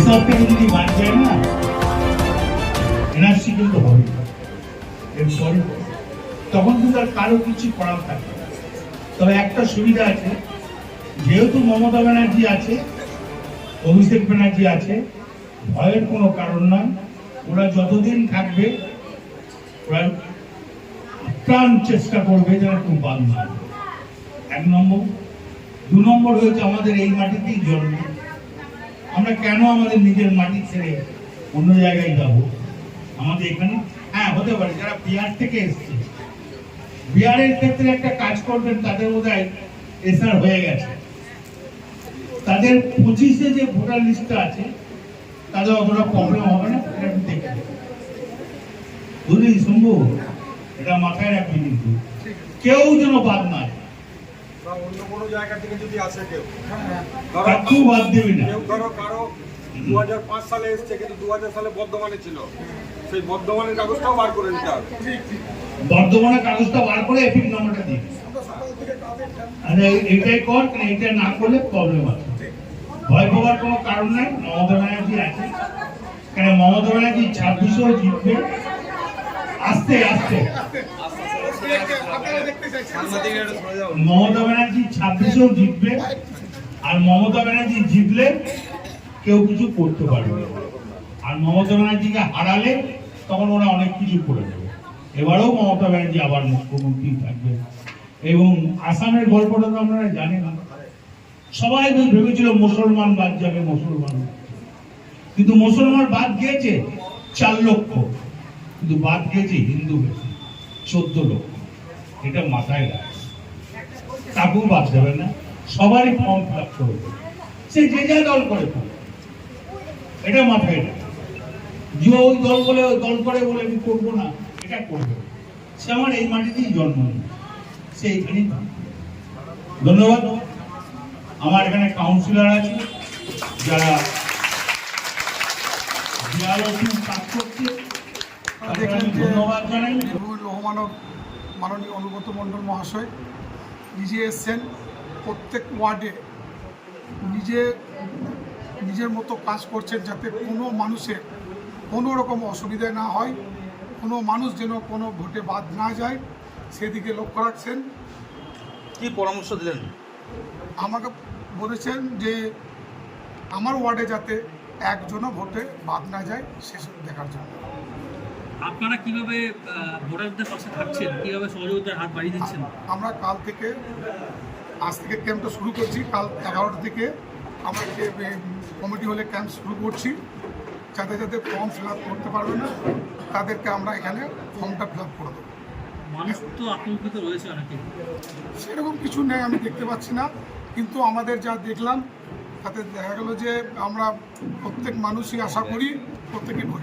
এসব থেকে যদি বাদ যায় না? এনআরসি কিন্তু হবে। এরপরে তখন কিন্তু আর কারও কিছু করার থাকে না। তবে একটা সুবিধা আছে। যেহেতু মমতা ব্যানার্জি আছে, অভিষেক ব্যানার্জি আছে, ভয়ের কোনো কারণ নয় ওরা যতদিন থাকবে, ওরা প্রাণ চেষ্টা করবে যেন খুব বাদ না এক নম্বর। দু নম্বর হয়েছে আমাদের এই মাটিতেই জন্ম। আমরা কেন আমাদের নিজের মাটি ছেড়ে অন্য জায়গায় যাব? আমাদের এখানে? হ্যাঁ হতে পারে, যারা বিহার থেকে এসছে। বিহারের ক্ষেত্রে একটা কাজ করবেন, তাদের বোধ হয় এসআর হয়ে গেছে। তাদের পঁচিশে যে ভোটার লিস্টটা আছে, তাদের অতটা প্রবলেম হবে না, এটা আমি দেখি বুঝলি, শম্ভু? এটা মাথায় রাখবি কিন্তু। কেউ যেন বাদ না। বা অন্য কোনো জায়গা থেকে যদি আসে কেউ কাকেও বাদ দেবে না। কেউ ধরো কারও দু হাজার পাঁচ সালে এসছে কিন্তু দু হাজার সালে বর্ধমানে ছিল। সেই বর্ধমানের কাগজটাও বার করে নিতে হবে। বর্ধমানের কাগজটা বার করে এপিক নাম্বারটা দিবি। আরে এটাই কর এটা না করলে প্রবলেম আছে। ভয় পাওয়ার কোনো কারণ নাই মমতা ব্যানার্জি আছে। কারণ মমতা ব্যানার্জি ছাব্বিশেও জিতবে? আস্তে আস্তে। মমতা ব্যানার্জি ছাব্বিশেও জিতবে আর মমতা ব্যানার্জি জিতলে কেউ কিছু করতে পারবে আর মমতা ব্যানার্জিকে হারালে তখন ওরা অনেক কিছু করে দেবে। এবারেও মমতা ব্যানার্জি আবার মুখ্যমন্ত্রী থাকবে। এবং আসামের গল্পটা তো আপনারা জানেন। সবাই ভেবেছিল মুসলমান বাদ যাবে, মুসলমান কিন্তু মুসলমান বাদ গিয়েছে চার লক্ষ। কিন্তু বাদ গিয়েছে হিন্দু বেশি, চোদ্দ লক্ষ। এটা মাথায় রাখ। তাকেও বাদ দেবে না সবারই ফর্ম ফিল আপ করবে সে যে যা দল করে এটা মাথায় রাখ। যে ওই দল বলে ওই দল করে বলে আমি করব না এটা করবে সে আমার এই মাটিতেই জন্ম নিয়েছে সে থাকবে। ধন্যবাদ। আমার এখানে কাউন্সিলর আছে যারা কাজ করছে। ধন্যবাদ জানাই। এবং লৌহমানব মাননীয় অনুগত মণ্ডল মহাশয় নিজে এসছেন প্রত্যেক ওয়ার্ডে নিজে নিজের মতো কাজ করছেন যাতে কোনো মানুষের কোনো রকম অসুবিধা না হয় কোনো মানুষ যেন কোনো ভোটে বাদ না যায় সেদিকে লক্ষ্য রাখছেন। কি পরামর্শ দিলেন? আমাকে বলেছেন যে আমার ওয়ার্ডে যাতে একজনও ভোটে বাদ না যায় সেসব দেখার জন্য। আপনারা কীভাবে ভোটারদের পাশে থাকছেন? কীভাবে সহযোগিতার হাত বাড়িয়ে দিচ্ছেন? আমরা কাল থেকে আজ থেকে ক্যাম্পটা শুরু করছি। কাল এগারোটা থেকে আমরা কমিটি হলে ক্যাম্প শুরু করছি। যাতে যাতে ফর্ম ফিল করতে পারবে না তাদেরকে আমরা এখানে ফর্মটা ফিল করে দেবো। মানুষ তো আতঙ্কিত রয়েছে অনেকে। সেরকম কিছু নেই আমি দেখতে পাচ্ছি না। কিন্তু আমাদের যা দেখলাম তাতে দেখা গেল যে আমরা প্রত্যেক মানুষই আশা করি প্রত্যেকে ভোট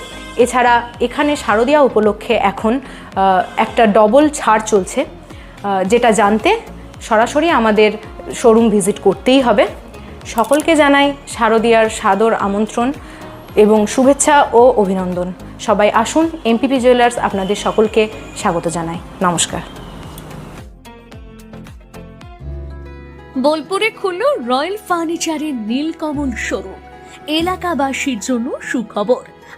এছাড়া এখানে শারদীয়া উপলক্ষে এখন একটা ডবল ছাড় চলছে যেটা জানতে সরাসরি আমাদের শোরুম ভিজিট করতেই হবে। সকলকে জানাই শারদীয়ার সাদর আমন্ত্রণ এবং শুভেচ্ছা ও অভিনন্দন। সবাই আসুন এমপিপি জুয়েলার্স আপনাদের সকলকে স্বাগত জানাই। নমস্কার। বোলপুরে খুলল রয়্যাল ফার্নিচারের নীলকমল শোরুম এলাকাবাসীর জন্য সুখবর।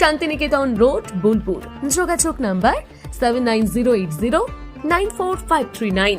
শান্তিনিকেতন রোড, বোলপুর। যোগাযোগ number seven nine zero eight zero nine four five three nine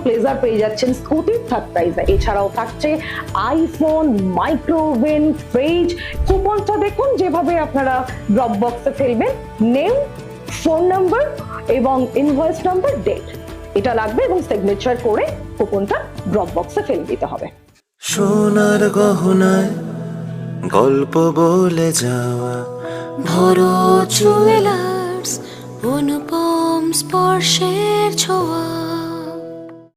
pleasure পেয়ে যাচ্ছেন স্কুটি থার্ড প্রাইজে এছাড়াও থাকছে আইফোন মাইক্রোওভেন ফ্রিজ কুপনটা দেখুন, যেভাবে আপনারা ড্রপ বক্সে ফেলবেন নেম ফোন নাম্বার এবং ইনভয়েস নাম্বার ডেট এটা লাগবে এবং সিগনেচার করে কুপনটা ড্রপ বক্সে ফেলে দিতে হবে। সোনার গহনায় গল্প বলে যাওয়া, ভরো জুয়েলার্স অনুপম স্পর্শের ছোঁয়া।